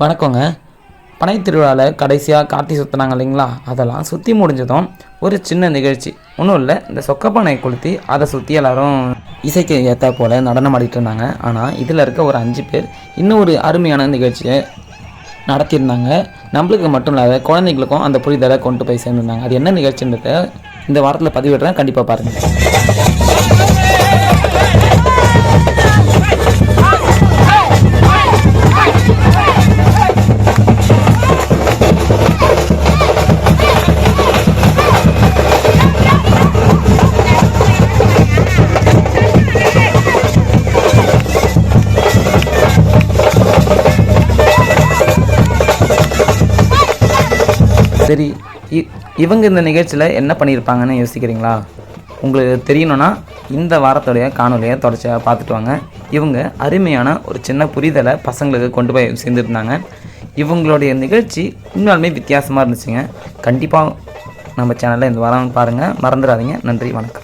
வணக்கங்க. பனை திருவிழாவில் கடைசியாக காட்டி சுற்றினாங்க இல்லைங்களா? அதெல்லாம் சுற்றி முடிஞ்சதும் ஒரு சின்ன நிகழ்ச்சி. ஒன்றும் இல்லை இந்த சொக்கப்பானை கொளுத்தி அதை சுற்றி எல்லாரும் இசைக்கு ஏற்றா போல் நடனம் ஆடிட்டு இருந்தாங்க. ஆனால் இதில் இருக்க ஒரு அஞ்சு பேர் இன்னும் ஒரு அருமையான நிகழ்ச்சியை நடத்தியிருந்தாங்க. நம்மளுக்கு மட்டும் இல்லாத குழந்தைங்களுக்கும் அந்த புரிதலை கொண்டு போய் சேர்ந்துருந்தாங்க. அது என்ன நிகழ்ச்சின்றத இந்த வாரத்தில் பதிவிடுறேன். கண்டிப்பாக பாருங்கள் சரி இ- இவங்க இந்த நிகழ்ச்சியில் என்ன பண்ணியிருப்பாங்கன்னு யோசிக்கிறீங்களா? உங்களுக்கு தெரியணும்னா இந்த வாரத்துடைய காணொலியை தொடர்ச்சியாக பார்த்துட்டு வாங்க. இவங்க அருமையான ஒரு சின்ன புரிதலை பசங்களுக்கு கொண்டு போய் சேர்ந்துருந்தாங்க. இவங்களுடைய நிகழ்ச்சி உண்மையாலுமே வித்தியாசமாக இருந்துச்சுங்க. கண்டிப்பாக நம்ம சேனலில் இந்த வாரம் பாருங்கள் மறந்துடாதீங்க. நன்றி வணக்கம்.